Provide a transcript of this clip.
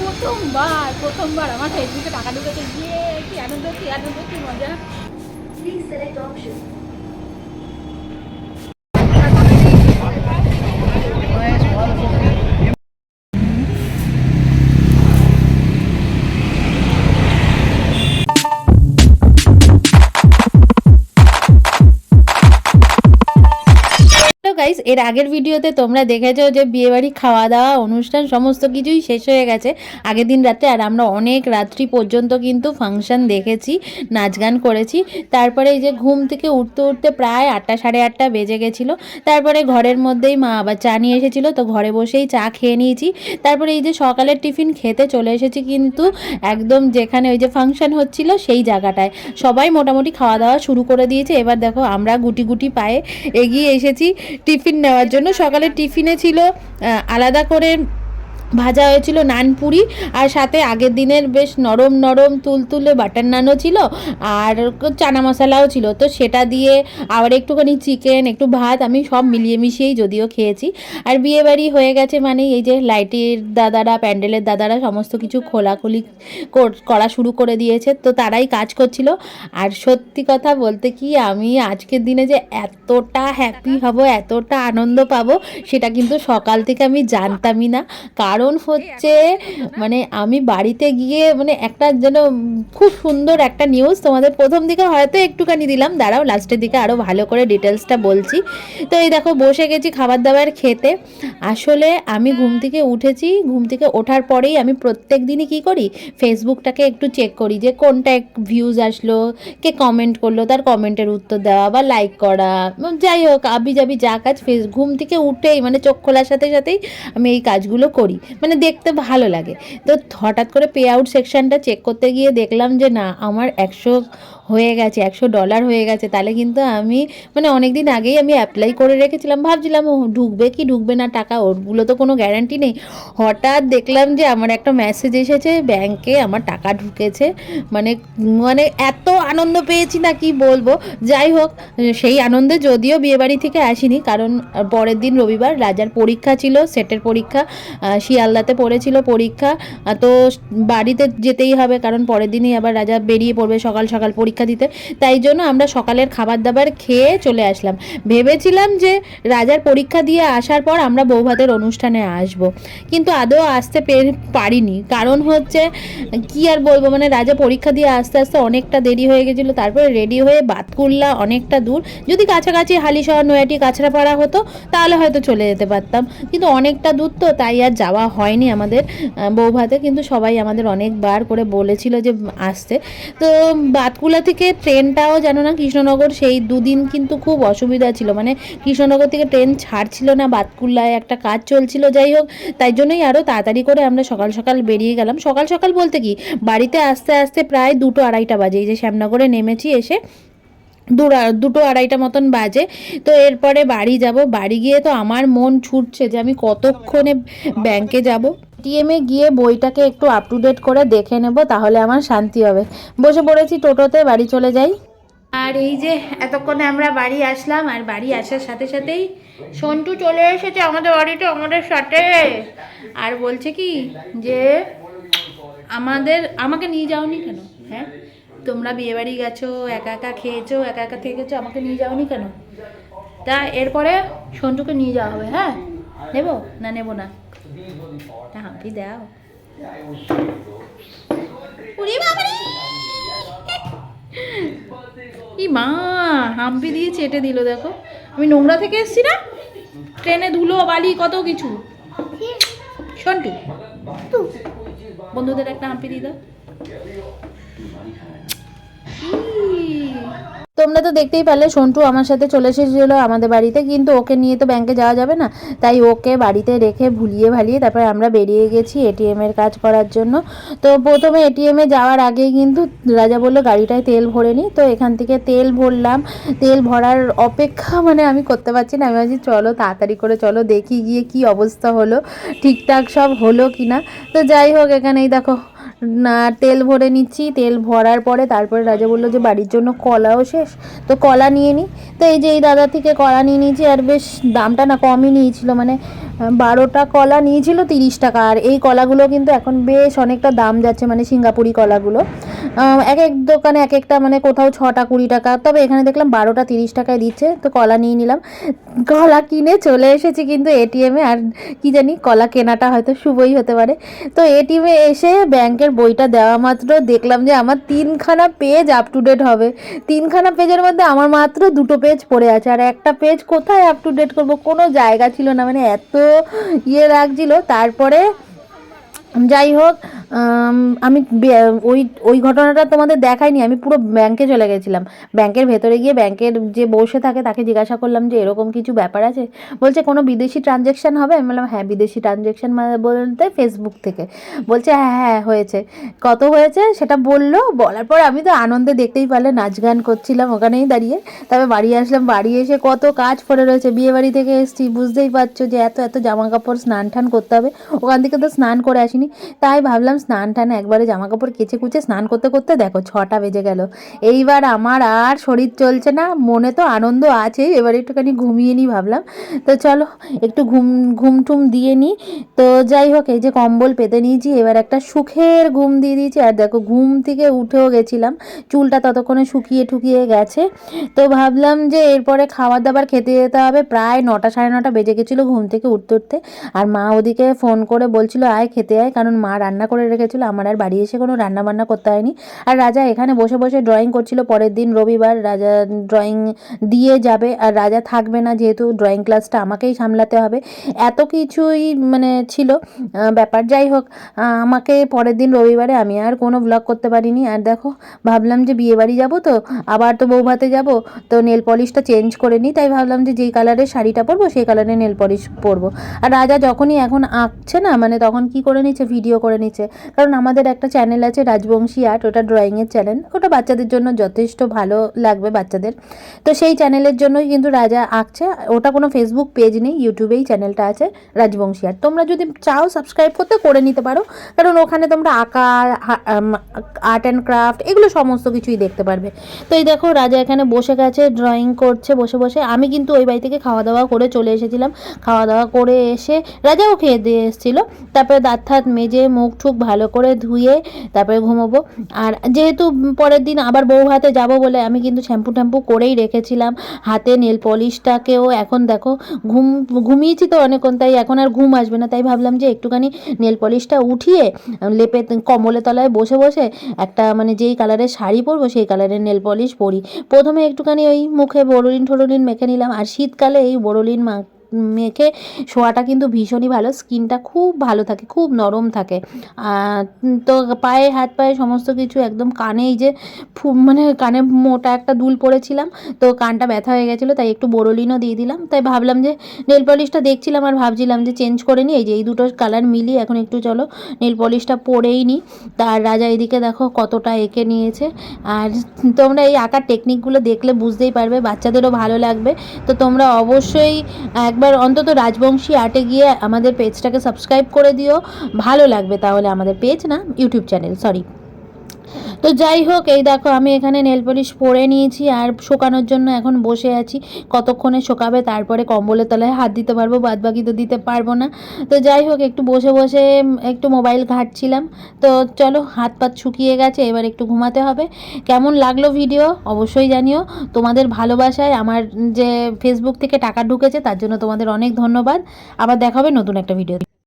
প্রথমবার প্রথমবার আমার ফেসবুকে টাকা ঢুকেছে গিয়ে কি আনন্দ কি আনন্দ, কি মজা প্লিজ সিলেক্ট option. গাইস এর আগের ভিডিওতে তোমরা দেখেছ যে বিয়েবাড়ি খাওয়া দাওয়া অনুষ্ঠান সমস্ত কিছুই শেষ হয়ে গেছে। আগের দিন রাতে আর আমরা অনেক রাত্রি পর্যন্ত কিন্তু ফাংশন দেখেছি, নাচ গান করেছি। তারপরে এই যে ঘুম থেকে উঠতে উঠতে প্রায় আটটা, সাড়ে আটটা বেজে গেছিল। তারপরে ঘরের মধ্যেই মা আবার চা নিয়ে এসেছিল, তো ঘরে বসেই চা খেয়ে নিয়েছি। তারপরে এই যে সকালের টিফিন খেতে চলে এসেছি কিন্তু একদম যেখানে ওই যে ফাংশন হচ্ছিল সেই জায়গাটায়। সবাই মোটামুটি খাওয়া দাওয়া শুরু করে দিয়েছে। এবার দেখো আমরা গুটি গুটি পায়ে এগিয়ে এসেছি। টিফিন নেওয়ার জন্য সকালে টিফিনে ছিল আলাদা করে ভাজা হয়েছিল নানপুরি, আর সাথে আগের দিনের বেশ নরম নরম তুলতুলে বাটার নানও ছিল, আর চানা মশলাও ছিল। তো সেটা দিয়ে আবার একটুখানি চিকেন, একটু ভাত, আমি সব মিলিয়ে মিশিয়েই যদিও খেয়েছি। আর বিয়ে বাড়ি হয়ে গেছে মানে এই যে লাইটের দাদারা, প্যান্ডেলের দাদারা সমস্ত কিছু খোলাখুলি কর- করা শুরু করে দিয়েছে, তো তারাই কাজ করছিল। আর সত্যি কথা বলতে কি, আমি আজকের দিনে যে এতটা হ্যাপি হব, এতটা আনন্দ পাবো, সেটা কিন্তু সকাল থেকে আমি জানতামই না। কারণ হচ্ছে মানে আমি বাড়িতে গিয়ে মানে একটা যেন খুব সুন্দর একটা নিউজ তোমাদের প্রথম দিকে হয়তো একটুখানি দিলাম। দাঁড়াও লাস্টের দিকে আরও ভালো করে ডিটেলসটা বলছি। তো এই দেখো, বসে গেছি খাবার দাবার খেতে। আসলে আমি ঘুম থেকে উঠেছি, ঘুম থেকে ওঠার পরেই আমি প্রত্যেক দিনই কী করি? ফেসবুকটাকে একটু চেক করি যে কোনটা এক ভিউজ আসলো, কে কমেন্ট করল, তার কমেন্টের উত্তর দেওয়া বা লাইক করা। যাই হোক আবি যাবি যা কাজ, ফেস ঘুম থেকে উঠেই মানে চোখ খোলার সাথে সাথেই আমি এই কাজগুলো করি। মানে দেখতে ভালো লাগে। তো হঠাৎ করে পে আউট সেকশানটা চেক করতে গিয়ে দেখলাম যে না, আমার একশো হয়ে গেছে, একশো ডলার হয়ে গেছে। তাহলে কিন্তু আমি মানে অনেক দিন আগেই আমি অ্যাপ্লাই করে রেখেছিলাম। ভাবছিলাম ও ঢুকবে কি, ঢুকবে না টাকা? ওরগুলো তো কোনো গ্যারান্টি নেই। হঠাৎ দেখলাম যে আমার একটা মেসেজ এসেছে ব্যাংকে আমার টাকা ঢুকেছে। মানে মানে এত আনন্দ পেয়েছি না কি বলব। যাই হোক, সেই আনন্দে যদিও বিয়েবাড়ি থেকে আসিনি, কারণ পরের দিন রবিবার রাজার পরীক্ষা ছিল সেটের পরীক্ষা শিয়ালদাতে পড়েছিল পরীক্ষা। তো বাড়িতে যেতেই হবে, কারণ পরের দিনই আবার রাজা বেরিয়ে পড়বে সকাল সকাল পরীক্ষা দিতে। তাই জন্য আমরা সকালের খাবার দাবার খেয়ে চলে আসলাম। ভেবেছিলাম যে রাজার পরীক্ষা দিয়ে আসার পর আমরা বৌভাতের অনুষ্ঠানে আসব। কিন্তু আদৌ আসতে পারিনি। কারণ হচ্ছে, কি আর বলব? মানে রাজা পরীক্ষা দিয়ে আস্তে আস্তে অনেকটা দেরি হয়ে গেছিল। তারপরে রেডি হয়ে বাতকুল্লা অনেকটা দূর। যদি কাছাকাছি হালিশহর নয়াটি কাছড়াপাড়া হতো, তাহলে হয়তো চলে যেতে পারতাম। কিন্তু অনেকটা দূর তো, তাই আর যাওয়া হয়নি আমাদের বৌভাতে। কিন্তু সবাই আমাদের অনেকবার করে বলেছিল যে আসতে। তো বাতকুলা থেকে ট্রেনটাও জানো না কৃষ্ণনগর, সেই দুদিন কিন্তু খুব অসুবিধা ছিল। মানে কৃষ্ণনগর থেকে ট্রেন ছাড়ছিল না, বাতকুল্লায় একটা কাজ চলছিল, যাই হোক। তাই জন্যই আরও তাড়াতাড়ি করে আমরা সকাল সকাল বেরিয়ে গেলাম। সকাল সকাল বলতে কি, বাড়িতে আসতে আসতে প্রায় দুটো আড়াইটা বাজে। এই যে শ্যামনগরে নেমেছি এসে দুটো আড়াইটা মতন বাজে। তো এরপরে বাড়ি যাব। বাড়ি গিয়ে তো আমার মন ছুটছে যে আমি কতক্ষণে ব্যাংকে যাব। এটিএমে গিয়ে বইটাকে একটু আপ টু ডেট করে দেখে নেব, তাহলে আমার শান্তি হবে। বসে পড়েছি টোটোতে, বাড়ি চলে যাই। আর এই যে এতক্ষণে আমরা বাড়ি আসলাম, আর বাড়ি আসার সাথে সাথেই সন্টু চলে এসেছে আমাদের বাড়িতে, আমাদের সাথে। আর বলছে কি যে, আমাদের, আমাকে নিয়ে যাওনি কেন? হ্যাঁ? তোমরা বিয়ে বাড়ি গেছো, একা একা খেয়েছো, একা একা থেকেছো, আমাকে নিয়ে যাওনি কেন? তা এরপরে সন্টুকে নিয়ে যাওয়া হবে হ্যাঁ? নেব না নেব না? তা হাম্পি দাও বাবারে! ই মা হাম্পি দিয়ে চেটে দিল দেখো। আমি নোংরা থেকে এসছি না? ট্রেনে ধুলো বালি কত কিছু। সন্টু বন্ধুদের একটা হাম্পি দিয়ে দাও। তোমরা তো দেখতেই পারলে, সন্টু আমার সাথে চলে এসেছিল আমাদের বাড়িতে, কিন্তু ওকে নিয়ে তো ব্যাংকে যাওয়া যাবে না। তাই ওকে বাড়িতে রেখে ভুলিয়ে ভালিয়ে তারপরে আমরা বেরিয়ে গেছি এটিএম এর কাজ করার জন্য। তো প্রথমে এটিএমে যাওয়ার আগেই কিন্তু রাজা বলল, গাড়িটায় তেল ভরে নি। তো এখান থেকে তেল ভরলাম। তেল ভরার অপেক্ষা মানে আমি করতে পারছি না। আমি ভাবছি, চলো তাড়াতাড়ি করে চলো, দেখি গিয়ে কি অবস্থা হলো, ঠিকঠাক সব হলো কি না তো যাই হোক, এখানেই দেখো তেল ভরে নিচ্ছি। তেল ভরার পরে তারপরে রাজা বলল যে, বাড়ির জন্য কলাও শেষ। তো কলা নিয়ে নিই তো এই যে এই দাদা থেকে কলা নিয়ে নিয়েছি, আর বেশ দামটা না কমই নিয়েছিল। মানে বারোটা কলা নিয়েছিল তিরিশ টাকা। আর এই কলাগুলো কিন্তু এখন বেশ অনেকটা দাম যাচ্ছে মানে সিঙ্গাপুরি কলাগুলো। এক এক দোকানে এক একটা মানে কোথাও ছটা কুড়ি টাকা, তবে এখানে দেখলাম বারোটা তিরিশ টাকায় দিচ্ছে, তো কলা নিয়ে নিলাম। কলা কিনে চলে এসেছি কিন্তু এটিএমে আর কি জানি, কলা কেনাটা হয়তো শুভই হতে পারে। তো এটিএমে এসে ব্যাংকের বইটা দেওয়া মাত্র, দেখলাম যে আমার তিনখানা পেজ আপ টু ডেট হবে। তিনখানা পেজের মধ্যে আমার মাত্র দুটো পেজ পড়ে আছে, আর একটা পেজ কোথায় আপ টু ডেট করব কোনো জায়গা ছিল না মানে এত ইয়ে লাগছিল। তারপরে যাই হোক আমি ওই ওই ঘটনাটা তোমাদের দেখাইনি, আমি পুরো ব্যাংকে চলে গেছিলাম। ব্যাংকের ভেতরে গিয়ে ব্যাংকের যে বসে থাকে তাকে জিজ্ঞাসা করলাম যে এরকম কিছু ব্যাপার আছে? বলছে, কোনো বিদেশি ট্রানজ্যাকশন হবে? আমি বললাম হ্যাঁ বিদেশি ট্রানজ্যাকশন বলতে ফেসবুক থেকে। বলছে হ্যাঁ হ্যাঁ হয়েছে। কত হয়েছে? সেটা বলল, বলার পর আমি তো আনন্দে দেখতেই পারলে, নাচ গান করছিলাম ওখানেই দাঁড়িয়ে। তবে বাড়ি আসলাম, বাড়ি এসে কত কাজ পড়ে রয়েছে। বিয়ে বাড়ি থেকে এসেছি, বুঝতেই পারছ যে এত এত জামা কাপড় স্নান টান করতে হবে। ওখান থেকে তো স্নান করে আসিনি তাই ভাবলাম স্নান টান একবারে জামা কাপড় কেচে কুচে স্নান করতে করতে দেখো ছটা বেজে গেল। এইবার আমার আর শরীর চলছে না, মনে তো আনন্দ আছে, এবার একটুখানি ঘুমিয়ে নিই ভাবলাম। তো চলো একটু ঘুম ঘুম টুম দিয়ে নিই। তো যাই হোক, এই যে কম্বল পেতে নিয়েছি, এবার একটা সুখের ঘুম দিয়ে দিয়েছি। আর দেখো ঘুম থেকে উঠেও গেছিলাম, চুলটা ততক্ষণে শুকিয়ে ঠুকিয়ে গেছে। তো ভাবলাম যে এরপরে খাবার দাবার খেতে যেতে হবে, প্রায় নটা সাড়ে নটা বেজে গেছিল ঘুম থেকে উঠতে উঠতে। আর মা ওদিকে ফোন করে বলছিল, আয় খেতে আয়। কারণ মা রান্না করে রেখেছিল, আমার আর বাড়ি এসে কোনো রান্না বান্না করতে হয়নি। আর রাজা এখানে বসে বসে ড্রয়িং করছিল, পরের দিন রবিবার রাজা ড্রয়িং দিয়ে যাবে, আর রাজা থাকবে না যেহেতু ড্রয়িং ক্লাসটা আমাকেই সামলাতে হবে। এত কিছুই মানে ছিল ব্যাপার যাই হোক আমাকে পরের দিন রবিবারে আমি আর কোনো ব্লগ করতে পারিনি। আর দেখো, ভাবলাম যে বিয়ে বাড়ি যাব তো, আবার তো বউ ভাতে যাব, তো নেল পলিশটা চেঞ্জ করে নিই, তাই ভাবলাম যে যেই কালারের শাড়িটা পরবো, সেই কালারের নেল পলিশ পরবো। আর রাজা যখনই এখন আঁকছে না মানে তখন কি করে নিচ্ছে ভিডিও করে নিচ্ছে কারণ আমাদের একটা চ্যানেল আছে রাজবংশী আর্ট, ওটা ড্রয়িংয়ের চ্যানেল ওটা বাচ্চাদের জন্য যথেষ্ট ভালো লাগবে বাচ্চাদের। তো সেই চ্যানেলের জন্যই কিন্তু রাজা আঁকছে। ওটা কোনো ফেসবুক পেজ নেই ইউটিউবেই চ্যানেলটা আছে রাজবংশী আর্ট। তোমরা যদি চাও সাবস্ক্রাইব করতে, করে নিতে পারো। কারণ ওখানে তোমরা আঁকা আর্ট অ্যান্ড ক্রাফট এগুলো সমস্ত কিছুই দেখতে পারবে। তো এই দেখো, রাজা এখানে বসে গেছে ড্রয়িং করছে, বসে বসে। আমি কিন্তু ওই বাড়ি থেকে খাওয়া দাওয়া করে চলে এসেছিলাম। খাওয়া দাওয়া করে এসে রাজাও খেয়ে দিয়ে এসেছিল। তারপরে দাঁত মেজে মুখ ঠুক ভালো করে ধুয়ে তারপরে ঘুমোবো। আর যেহেতু পরের দিন আবার বউ হাতে যাব বলে আমি কিন্তু শ্যাম্পু ট্যাম্পু করেই রেখেছিলাম, হাতে নেল পলিশটাকেও। এখন দেখো, ঘুম, ঘুমিয়েছি তো অনেকক্ষণ, তাই এখন আর ঘুম আসবে না। তাই ভাবলাম যে একটুখানি নেল পলিশটা উঠিয়ে, লেপে কমলে তলায় বসে বসে একটা মানে যেই কালারের শাড়ি পরবো সেই কালারের নেল পলিশ পরি। প্রথমে একটুখানি ওই মুখে বড়লিন ঠোরলিন মেখে নিলাম। আর শীতকালে এই বড়লিন মা মেখে শোয়াটা কিন্তু ভীষণই ভালো, স্কিনটা খুব ভালো থাকে, খুব নরম থাকে। তো পায়ে, হাত পায়ে সমস্ত কিছু একদম কানে এই যে মানে কানে মোটা একটা দুল পড়েছিলাম, তো কানটা ব্যথা হয়ে গেছিল, তাই একটু বোরোলিনও দিয়ে দিলাম। তাই ভাবলাম যে নেল পলিশটা দেখছিলাম আর ভাবছিলাম যে চেঞ্জ করে নিই, এই যে এই দুটো কালার মিলিয়ে এখন একটু চলো নেল পলিশটা পরেই নিই। তার রাজা এদিকে দেখো কতটা এঁকে নিয়েছে। আর তোমরা এই আঁকার টেকনিকগুলো দেখলে বুঝতেই পারবে, বাচ্চাদেরও ভালো লাগবে। তো তোমরা অবশ্যই একবার অন্তত রাজবংশী আর্টে গিয়ে আমাদের পেজটাকে সাবস্ক্রাইব করে দিও। ভালো লাগবে তাহলে আমাদের পেজ না ইউটিউব চ্যানেল সরি তো যাই হোক, এই দেখো আমি এখানে নেল পলিশ পরে নিয়েছি আর শোকানোর জন্য এখন বসে আছি। কতক্ষণে শোকাবে তারপরে কম্বলের তলায় হাত দিতে পারব বাদ বাকি তো দিতে পারব না। তো যাই হোক, একটু বসে বসে একটু মোবাইল ঘাঁটছিলাম। তো চলো, হাত পাত শুকিয়ে গেছে, এবার একটু ঘুমাতে হবে। কেমন লাগল ভিডিও অবশ্যই জানিও। তোমাদের ভালোবাসায় আমার যে ফেসবুক থেকে টাকা ঢুকেছে, তার জন্য তোমাদের অনেক ধন্যবাদ। আবার দেখা হবে নতুন একটা ভিডিও